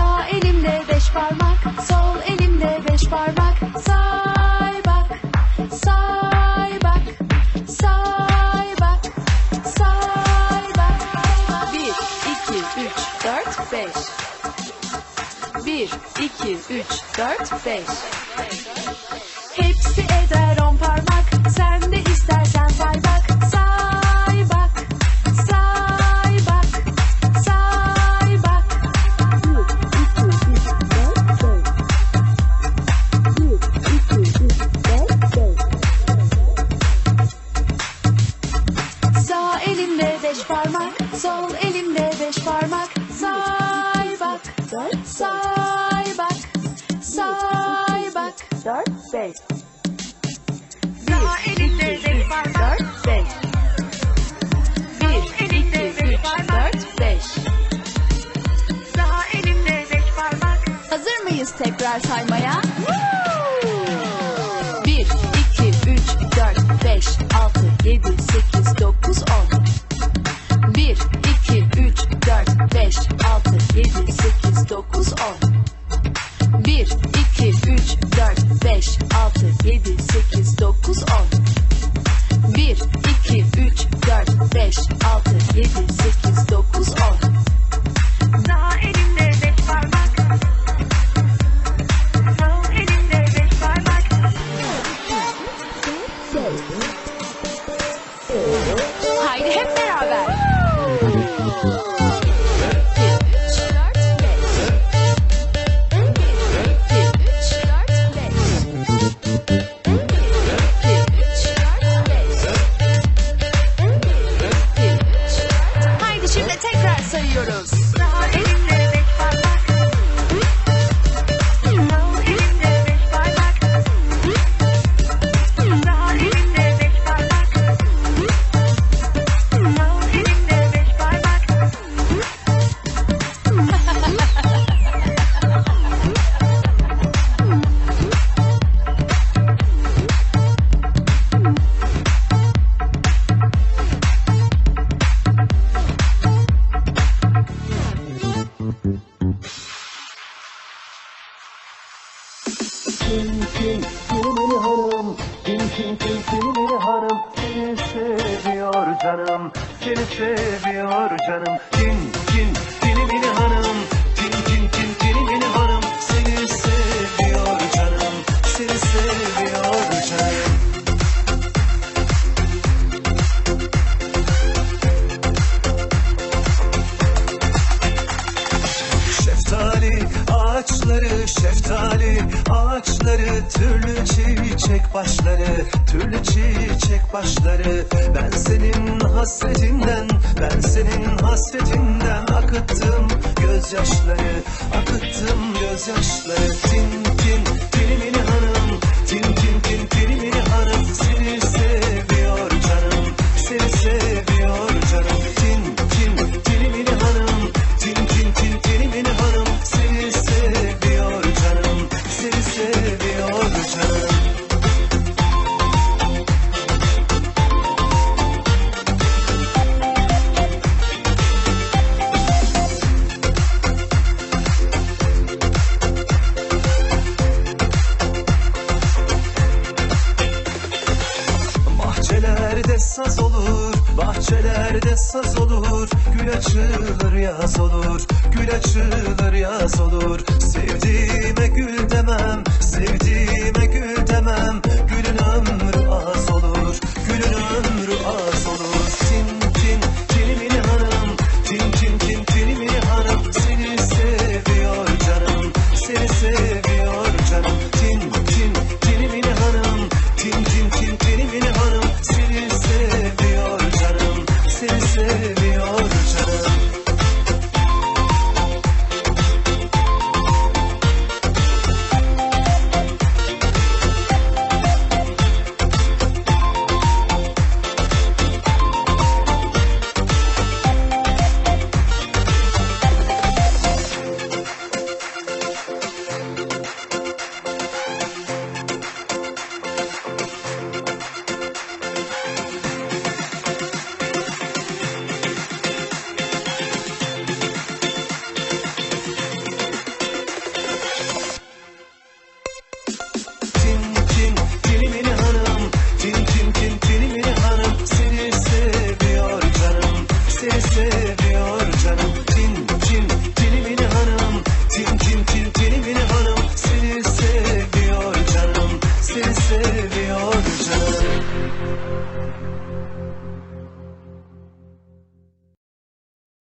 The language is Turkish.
Sağ elimde beş parmak, sol elimde beş parmak. Say bak, say bak, say bak, say bak. Bir, iki, üç, dört, beş. Bir, iki, üç, dört, beş. tekrar saymaya. Woo! hanım Seni seviyor canım. Cin cin cini mini hanım. Cin cin cin cini mini hanım. Seni seviyor canım. Seni seviyor canım. Şeftali ağaçları şeftali ağaçları türlü çiçek başları türlü çiçek başları. Ben seni hasretinden Ben senin hasretinden akıttım gözyaşları Akıttım gözyaşları. Dinle. olur. Gül açılır yaz olur. Gül açılır.